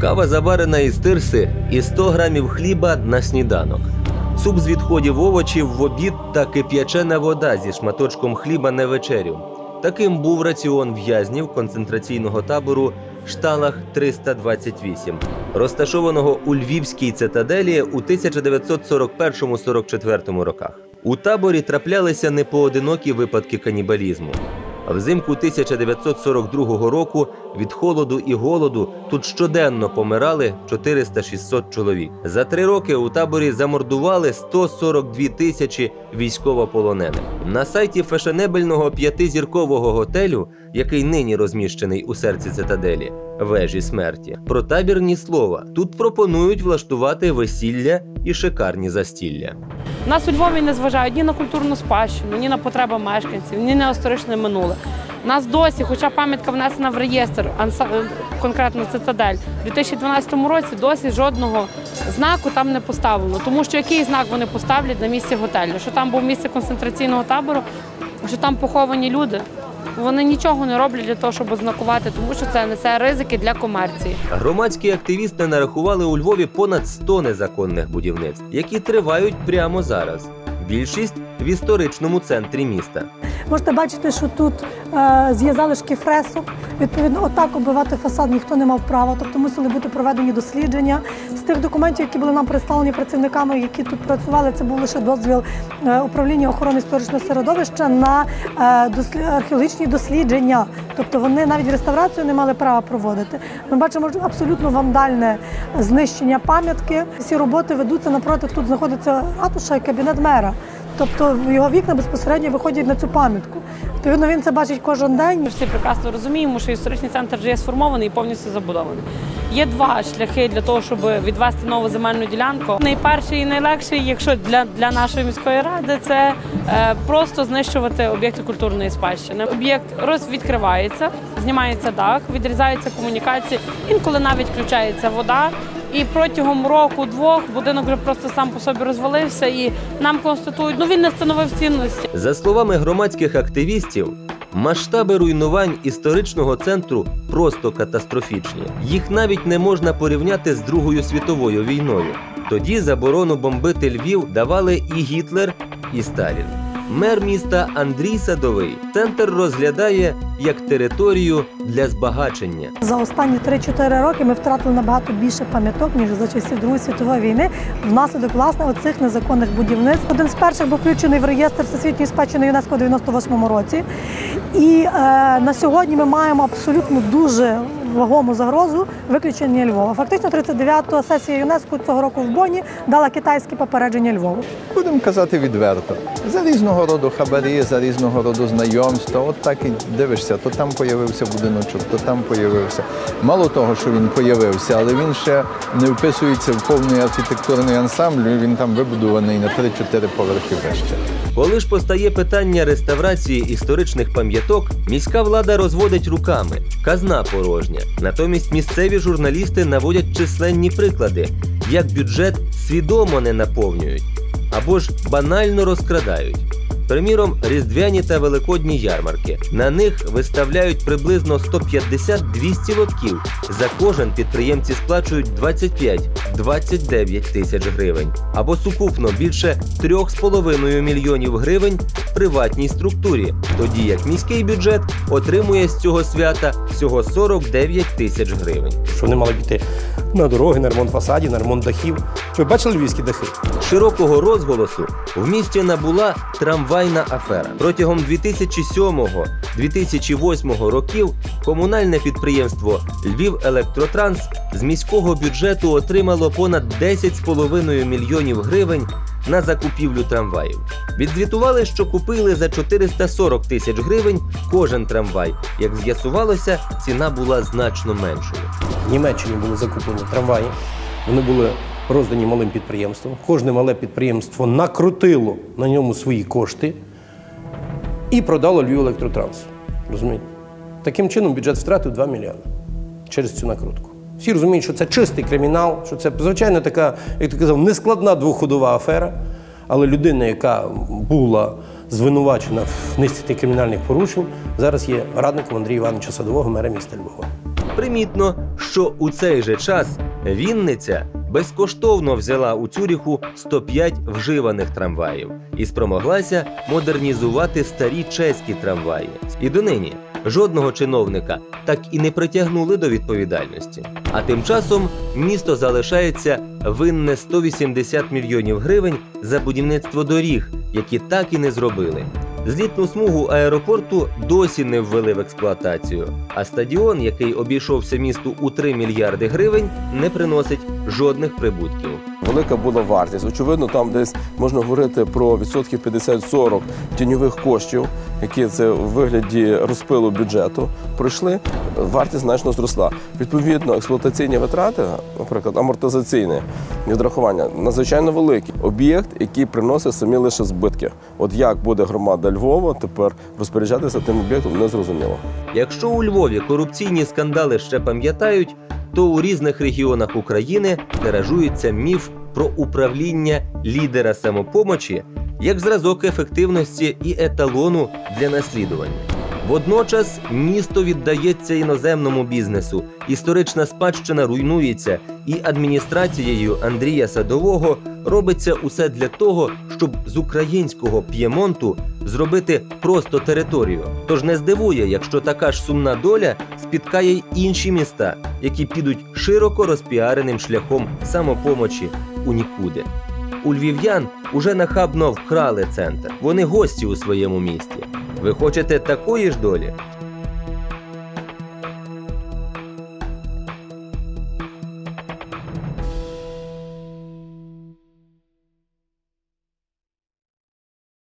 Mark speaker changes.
Speaker 1: кава заварена із тирси і 100 грамів хліба на сніданок. Суп з відходів овочів в обід та кип'ячена вода зі шматочком хліба на вечерю. Таким був раціон в'язнів концентраційного табору Шталах 328, розташованого у Львівській цитаделі у 1941-44 роках. У таборі траплялися непоодинокі випадки канібалізму. Взимку 1942 року від холоду і голоду тут щоденно помирали 400-600 чоловік. За три роки у таборі замордували 142 тисячі військовополонених. На сайті фешенебельного п'ятизіркового готелю, який нині розміщений у серці цитаделі, вежі смерті, про табір ні слова. Тут пропонують влаштувати весілля і шикарні застілля.
Speaker 2: Нас у Львові не зважають ні на культурну спадщину, ні на потреби мешканців, ні на історичне минуле. Нас досі, хоча пам'ятка внесена в реєстр, конкретно цитадель, у 2012 році досі жодного знаку там не поставлено. Тому що який знак вони поставлять на місці готелю? Що там був місце концентраційного табору, що там поховані люди. Вони нічого не роблять для того, щоб ознакувати, тому що це несе ризики для комерції.
Speaker 1: Громадські активісти нарахували у Львові понад 100 незаконних будівництв, які тривають прямо зараз. Більшість в історичному центрі міста.
Speaker 3: Можете бачити, що тут е, є залишки фресок. Відповідно, отак оббивати фасад ніхто не мав права, тобто мусили бути проведені дослідження. З тих документів, які були нам представлені працівниками, які тут працювали, це був лише дозвіл е, управління охорони історичного середовища на е, археологічні дослідження. Тобто вони навіть реставрацію не мали права проводити. Ми бачимо абсолютно вандальне знищення пам'ятки. Всі роботи ведуться напроти. Тут знаходиться ратуша і кабінет мера. Тобто його вікна безпосередньо виходять на цю пам'ятку. Відповідно, він це бачить кожен день.
Speaker 2: Ми всі прекрасно розуміємо, що історичний центр вже є сформований і повністю забудований. Є два шляхи для того, щоб відвести нову земельну ділянку. Найперший і найлегший, якщо для, для нашої міської ради, це е, просто знищувати об'єкти культурної спадщини. Об'єкт розвідкривається, знімається дах, відрізаються комунікації, інколи навіть включається вода. І протягом року-двох будинок вже просто сам по собі розвалився, і нам констатують, ну він не становив цінності.
Speaker 1: За словами громадських активістів, масштаби руйнувань історичного центру просто катастрофічні. Їх навіть не можна порівняти з Другою світовою війною. Тоді заборону бомбити Львів давали і Гітлер, і Сталін. Мер міста Андрій Садовий центр розглядає як територію для збагачення.
Speaker 3: За останні 3-4 роки ми втратили набагато більше пам'яток, ніж за часів Другої світової війни, внаслідок власне оцих незаконних будівництв. Один з перших був включений в реєстр всесвітньої спадщини ЮНЕСКО у 98-му році. І е, на сьогодні ми маємо абсолютно дуже вагому загрозу виключення Львова. Фактично, 39-та сесія ЮНЕСКО цього року в Боні дала китайське попередження Львову.
Speaker 4: Будемо казати відверто. За різного роду хабарі, за різного роду знайомства. От так і дивишся, то там появився будиночок, то там появився. Мало того, що він появився, але він ще не вписується в повний архітектурний ансамбль. Він там вибудований на 3-4 поверхи вище.
Speaker 1: Коли ж постає питання реставрації історичних пам'яток, міська влада розводить руками, казна порожня. Натомість місцеві журналісти наводять численні приклади, як бюджет свідомо не наповнюють або ж банально розкрадають. Приміром, різдвяні та великодні ярмарки. На них виставляють приблизно 150-200 лотків. За кожен підприємці сплачують 25-29 тисяч гривень, або сукупно більше 3,5 мільйонів гривень в приватній структурі, тоді як міський бюджет отримує з цього свята всього 49 тисяч гривень.
Speaker 5: що вони мали піти на дороги, на ремонт фасадів, на ремонт дахів. Ви бачили львівські дахи?
Speaker 1: Широкого розголосу в місті набула трамвайна афера. Протягом 2007-2008 років комунальне підприємство Львів Електротранс з міського бюджету отримало понад 10,5 мільйонів гривень на закупівлю трамваїв. Відзвітували, що купили за 440 тисяч гривень кожен трамвай. Як з'ясувалося, ціна була значно меншою.
Speaker 5: В Німеччині були закуплені трамваї. Вони були роздані малим підприємствам. Кожне мале підприємство накрутило на ньому свої кошти і продало Львів електротранс. Розумієте? Таким чином бюджет втратив 2 мільйони через цю накрутку. Всі розуміють, що це чистий кримінал, що це звичайно така, як ти казав, нескладна двоходова афера. Але людина, яка була звинувачена в низці кримінальних порушень, зараз є радником Андрія Івановича Садового, мера міста Львова.
Speaker 1: Примітно, що у цей же час Вінниця безкоштовно взяла у Цюріху 105 вживаних трамваїв і спромоглася модернізувати старі чеські трамваї. І донині жодного чиновника так і не притягнули до відповідальності. А тим часом місто залишається винне 180 мільйонів гривень за будівництво доріг, які так і не зробили. Злітну смугу аеропорту досі не ввели в експлуатацію, а стадіон, який обійшовся місту у 3 мільярди гривень, не приносить жодних прибутків.
Speaker 6: Велика була вартість. Очевидно, там десь можна говорити про відсотків 50-40 тіньових коштів, які це в вигляді розпилу бюджету пройшли. Вартість значно зросла. Відповідно, експлуатаційні витрати, наприклад, амортизаційне відрахування, надзвичайно великі. Об'єкт, який приносить самі лише збитки. От як буде громада Львова тепер розпоряджатися тим об'єктом, не зрозуміло.
Speaker 1: Якщо у Львові корупційні скандали ще пам'ятають, то у різних регіонах України тиражується міф про управління лідера самопомочі як зразок ефективності і еталону для наслідування. Водночас місто віддається іноземному бізнесу, історична спадщина руйнується, і адміністрацією Андрія Садового робиться усе для того, щоб з українського п'ємонту зробити просто територію. Тож не здивує, якщо така ж сумна доля спіткає й інші міста, які підуть широко розпіареним шляхом самопомочі у нікуди. У львів'ян уже нахабно вкрали центр. Вони гості у своєму місті. Ви хочете такої ж долі?